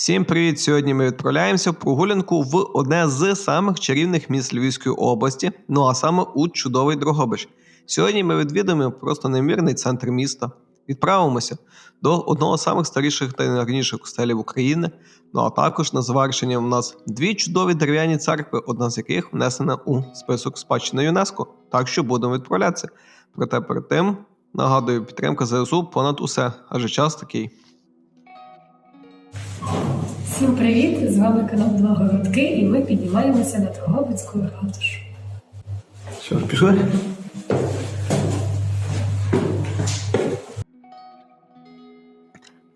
Всім привіт! Сьогодні ми відправляємося в прогулянку в одне з самих чарівних міст Львівської області, ну а саме у чудовий Дрогобич. Сьогодні ми відвідаємо просто неймовірний центр міста. Відправимося до одного з самих старіших та найгарніших костелів України. Ну а також на завершення в нас дві чудові дерев'яні церкви, одна з яких внесена у список спадщини ЮНЕСКО. Так що будемо відправлятися. Проте перед тим нагадую, підтримка ЗСУ понад усе, адже час такий. Всім привіт! З вами канал Два Городки і ми піднімаємося на Дрогобицьку ратушу. Що ж, пішли?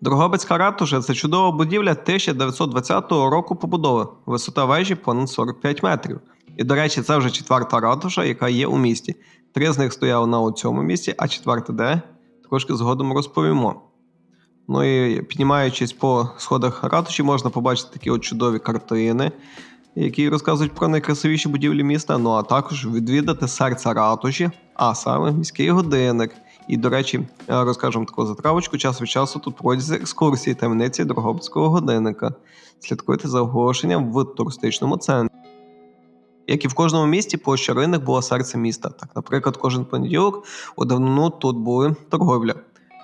Дрогобицька ратуша це чудова будівля 1920 року побудови, висота вежі понад 45 метрів. І, до речі, це вже четверта ратуша, яка є у місті. Три з них стояли на цьому місці, а четверта де трошки згодом розповімо. Ну і піднімаючись по сходах ратуші, можна побачити такі от чудові картини, які розказують про найкрасивіші будівлі міста. Ну а також відвідати серце ратуші, а саме міський годинник. І, до речі, вам таку затравочку. Час від часу тут проводяться екскурсії таємниці Дрогобицького годинника. Слідкуйте за оголошенням в туристичному центрі. Як і в кожному місті, площа ринок була серце міста. Так, наприклад, кожен понеділок у давнину тут були торговля.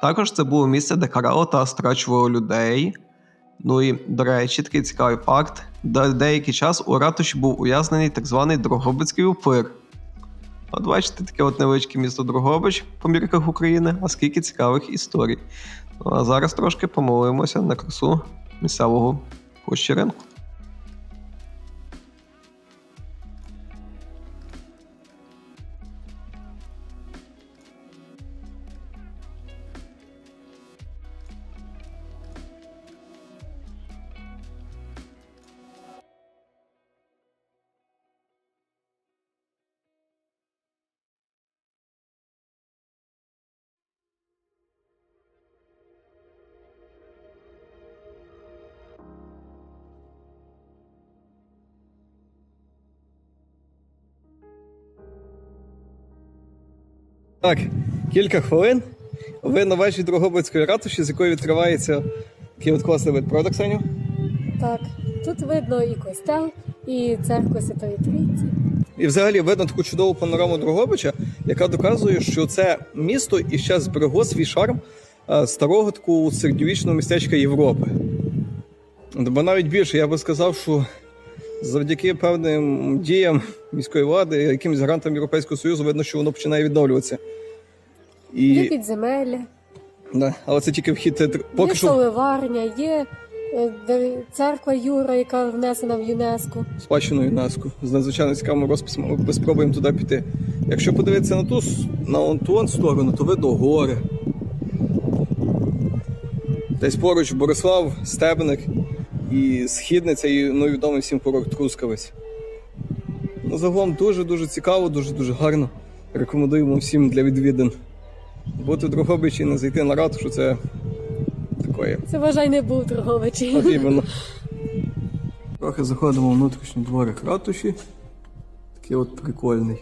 Також це було місце, де карало та страчувало людей. Ну і, до речі, такий цікавий факт: де деякий час у ратуші був ув'язнений так званий Дрогобицький упир. От бачите, таке от невеличке місто Дрогобич по мірках України, а скільки цікавих історій. Ну а зараз трошки помолимося на красу місцевого площі Так, кілька хвилин. Ви на вашій Дрогобицької ратуші, з якої відкривається такий от класний вид, правда, Ксеню? Так, тут видно і костел, і церкву Святої Трійці. І взагалі видно таку чудову панораму Дрогобича, яка доказує, що це місто і ще зберегло свій шарм е, старого такого середньовічного містечка Європи. Бо навіть більше я би сказав, що завдяки певним діям міської влади, якимось грантам Європейського Союзу, видно, що воно починає відновлюватися. Є підземелля, да, але це тільки вхід. е, Поки є що соливарня, є церква Юра, яка внесена в ЮНЕСКо. спадщину ЮНЕСКО з надзвичайно цікавим розписом, ми спробуємо туди піти. Якщо подивитися на ту на ту сторону, то видно гори. Десь поруч Борислав, Стебник і Східниця, і ну, відомий всім курорт Трускавець. Ну, загалом дуже-дуже цікаво, дуже-дуже гарно. Рекомендуємо всім для відвідин. Бути в Дрогобичі і не зайти на ратушу, це такое. Це вважай не був Дрогобичі. От іменно. Трохи заходимо в внутрішній дворик ратуші. Такий от прикольний.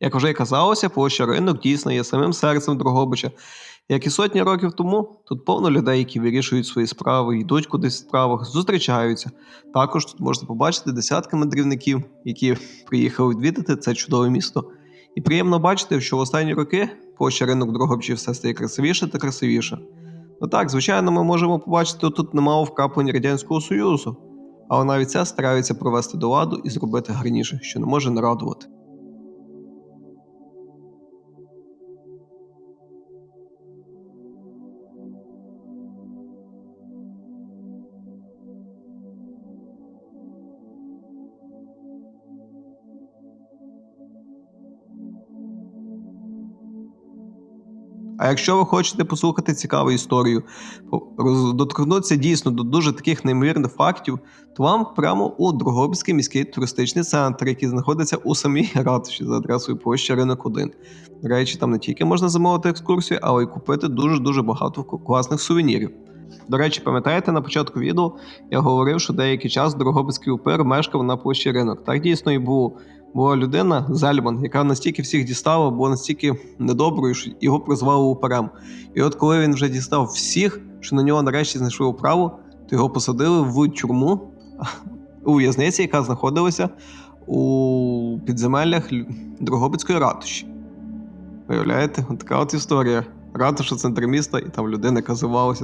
Як вже й казалося, площа ринок дійсно є самим серцем Дрогобича. Як і сотні років тому, тут повно людей, які вирішують свої справи, йдуть кудись в справах, зустрічаються. Також тут можна побачити десятки мандрівників, які приїхали відвідати це чудове місто. І приємно бачити, що в останні роки площа ринок Дрогобичі все стає красивіше та красивіше. Ну так, звичайно, ми можемо побачити тут немало вкраплень Радянського Союзу, але навіть це стараються провести до ладу і зробити гарніше, що не може не А якщо ви хочете послухати цікаву історію, доторкнутися дійсно до дуже таких неймовірних фактів, то вам прямо у Другобський міський туристичний центр, який знаходиться у самій ратуші за адресою площа Ринок 1. До речі, там не тільки можна замовити екскурсію, але й купити дуже-дуже багато класних сувенірів. До речі, пам'ятаєте, на початку відео я говорив, що деякий час Дрогобицький упир мешкав на площі ринок. Так дійсно і було. Була людина, Зельман, яка настільки всіх дістала, була настільки недоброю, що його прозвали уперем. І от коли він вже дістав всіх, що на нього нарешті знайшли управу, то його посадили в тюрму у в'язниці, яка знаходилася у підземеллях Дрогобицької ратуші. Виявляєте, от така от історія. Ратуша центр міста, і там людина, яка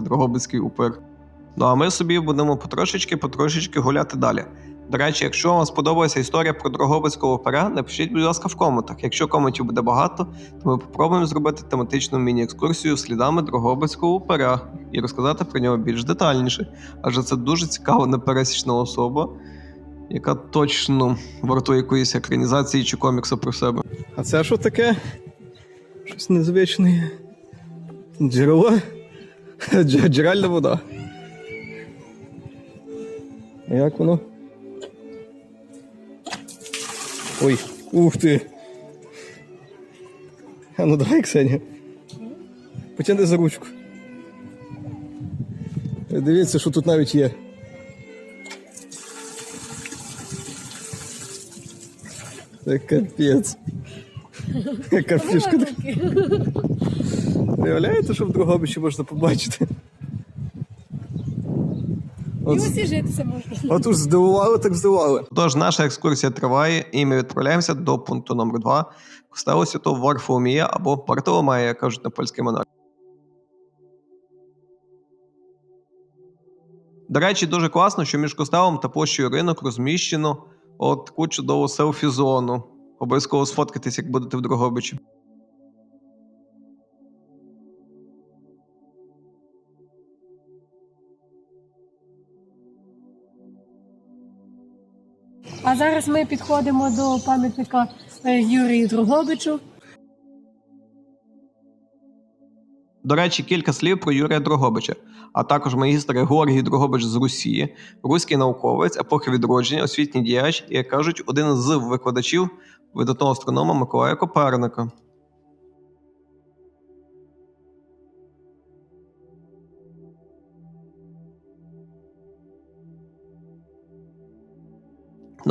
Дрогобицький упир. Ну а ми собі будемо потрошечки, потрошечки гуляти далі. До речі, якщо вам сподобалася історія про Дрогобицького опера, напишіть, будь ласка, в коментах. Якщо коментів буде багато, то ми попробуємо зробити тематичну міні-екскурсію слідами Дрогобицького опера і розказати про нього більш детальніше. Адже це дуже цікава непересічна особа, яка точно вартує якоїсь екранізації чи коміксу про себе. А це що таке? Щось незвичне. Джерело? Дж- Джерельна вода. А як воно? Ой, ух ти. А ну давай, Ксенія. Потягни за ручку. Дивіться, що тут навіть є. Це капець. Яка фішка. Уявляєте, що в Дрогобичі можна побачити? І От, освіжитися можна. от уж здивували, так здивували. Тож наша екскурсія триває, і ми відправляємося до пункту номер 2 костелу Святого Варфоломія або Бартоломея, як кажуть на польський монарх. До речі, дуже класно, що між костелом та площею ринок розміщено от таку чудову селфі-зону. Обов'язково сфоткайтесь, як будете в Дрогобичі. А зараз ми підходимо до пам'ятника е, Юрію Дрогобичу. До речі, кілька слів про Юрія Дрогобича, а також магістр Георгій Дрогобич з Росії, руський науковець, епохи відродження, освітній діяч і, як кажуть, один з викладачів видатного астронома Миколая Коперника.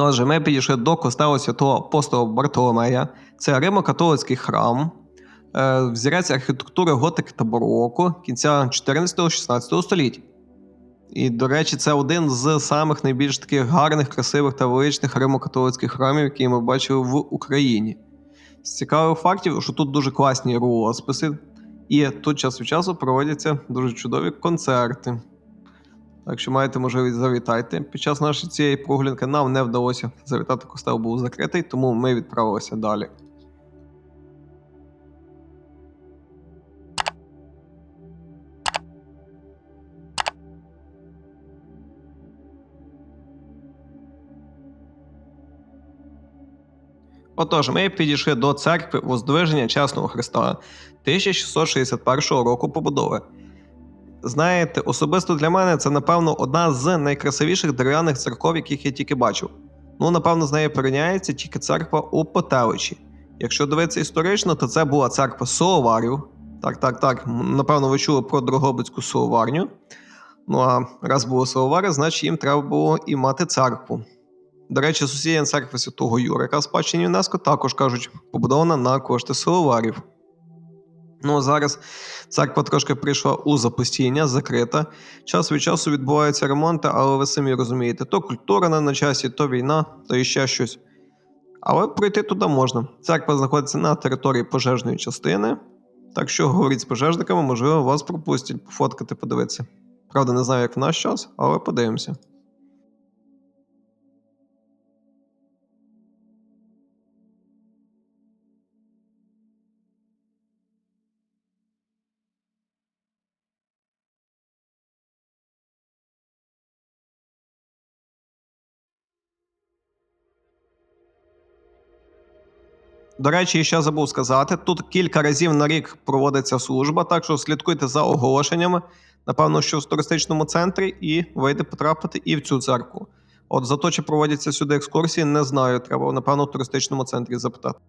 Ну, отже, ми підійшли до костелу святого апостола Бартоломея. Це римо-католицький храм, е, взірець архітектури готики та бароко кінця 14-16 століття. І, до речі, це один з самих найбільш таких гарних, красивих та величних римо-католицьких храмів, які ми бачили в Україні. З цікавих фактів, що тут дуже класні розписи, і тут час від часу проводяться дуже чудові концерти. Так що маєте можливість завітайте. Під час нашої цієї прогулянки нам не вдалося завітати, костел був закритий, тому ми відправилися далі. Отож, ми підійшли до церкви Воздвиження Чесного Христа 1661 року побудови. Знаєте, особисто для мене це, напевно, одна з найкрасивіших дерев'яних церков, яких я тільки бачив. Ну, напевно, з нею порівняється тільки церква у Потеличі. Якщо дивитися історично, то це була церква Соловарів. Так, так, так. Напевно, ви чули про Дрогобицьку соловарню. Ну а раз було соловари, значить їм треба було і мати церкву. До речі, сусідня церква Святого Юра, яка спадщина ЮНЕСКО, також кажуть, побудована на кошти соловарів. Ну, зараз церква трошки прийшла у запустіння, закрита. Час від часу відбуваються ремонти, але ви самі розумієте, то культура не на часі, то війна, то іще щось. Але пройти туди можна. Церква знаходиться на території пожежної частини. Так що говоріть з пожежниками, можливо, вас пропустять пофоткати, подивитися. Правда, не знаю, як в наш час, але подивимося. До речі, ще забув сказати: тут кілька разів на рік проводиться служба, так що слідкуйте за оголошеннями, напевно, що в туристичному центрі, і вийде потрапити і в цю церкву. От за то, чи проводяться сюди екскурсії, не знаю. Треба, напевно, в туристичному центрі запитати.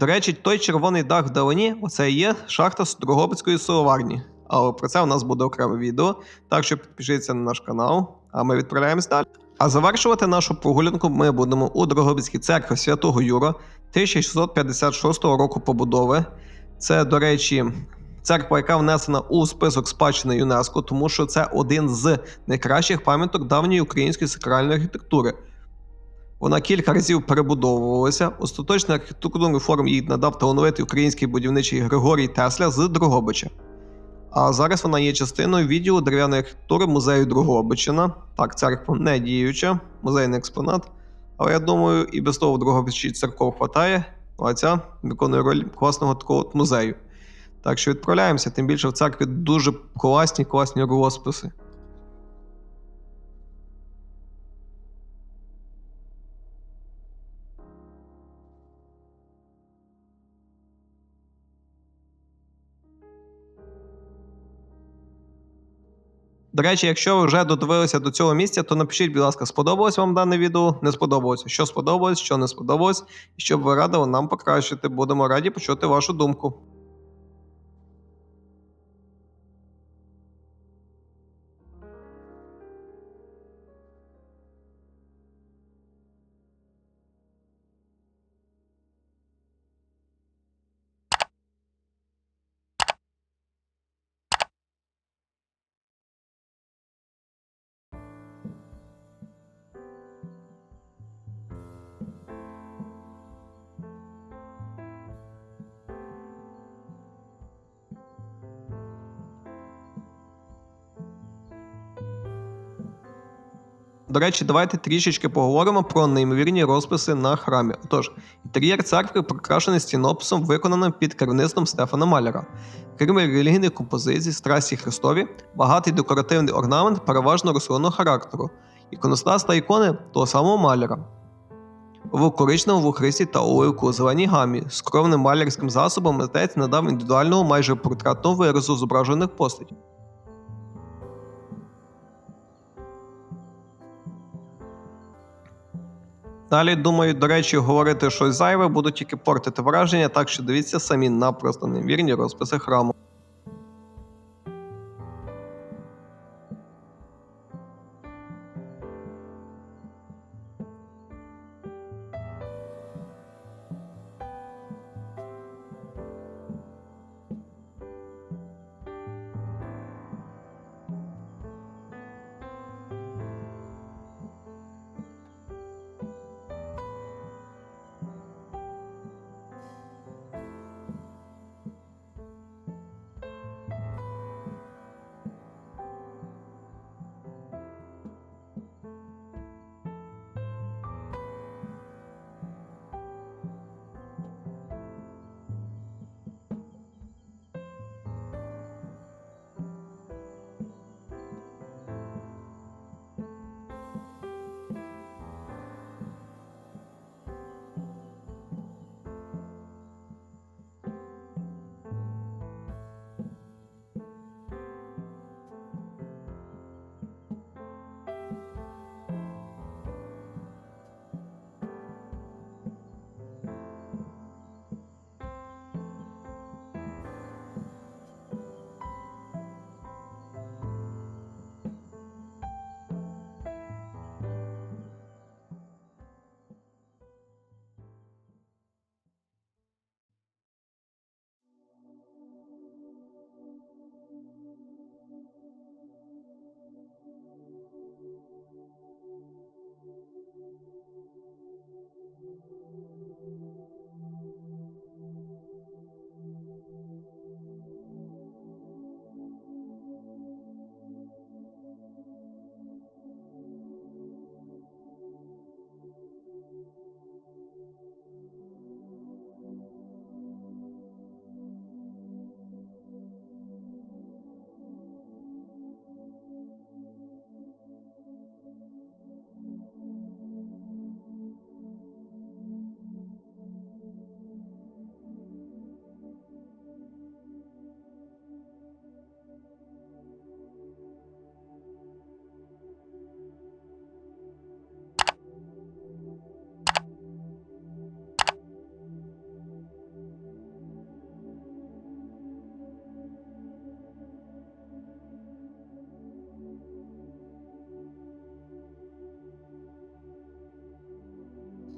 До речі, той червоний дах вдалині оце і є шахта з Дрогобицької силоварні. Але про це у нас буде окреме відео, так що підпишіться на наш канал, а ми відправляємось далі. А завершувати нашу прогулянку ми будемо у Дрогобицькій церкві Святого Юра 1656 року побудови. Це, до речі, церква, яка внесена у список спадщини ЮНЕСКО, тому що це один з найкращих пам'яток давньої української сакральної архітектури. Вона кілька разів перебудовувалася. Остаточний архітектурний форм їй надав талановитий український будівничий Григорій Тесля з Дрогобича. А зараз вона є частиною відділу дерев'яної архітектури музею Дрогобичина. Так, церква не діюча, музейний експонат. Але я думаю, і без того в Дрогобичі церков хватає, а ця виконує роль класного такого от музею. Так що відправляємося, тим більше в церкві дуже класні, класні розписи. До речі, якщо ви вже додивилися до цього місця, то напишіть, будь ласка, сподобалось вам дане відео, не сподобалось, що сподобалось, що не сподобалось, і щоб ви радили нам покращити. Будемо раді почути вашу думку. До речі, давайте трішечки поговоримо про неймовірні розписи на храмі. Отож, інтер'єр церкви прикрашений стінописом, виконаним під керівництвом Стефана Маляра. Крім релігійних композицій, страсті Христові, багатий декоративний орнамент переважно рослинного характеру, іконостас та ікони того самого маляра. В коричневому христі та оливку у зеленій гамі з кровним малярським засобом митець надав індивідуального майже портретного виразу зображених постатей. Далі, думаю, до речі, говорити щось зайве, буду тільки портити враження, так що дивіться самі на просто невірні розписи храму.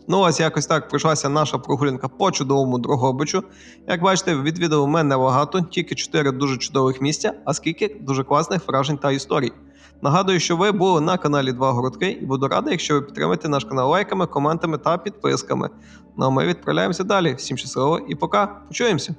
Ну, ось якось так пройшлася наша прогулянка по чудовому Дрогобичу. Як бачите, відвідав мене небагато, тільки 4 дуже чудових місця, а скільки дуже класних вражень та історій. Нагадую, що ви були на каналі Два Городки, і буду радий, якщо ви підтримаєте наш канал лайками, коментами та підписками. Ну а ми відправляємося далі. Всім щасливо і пока. Почуємося!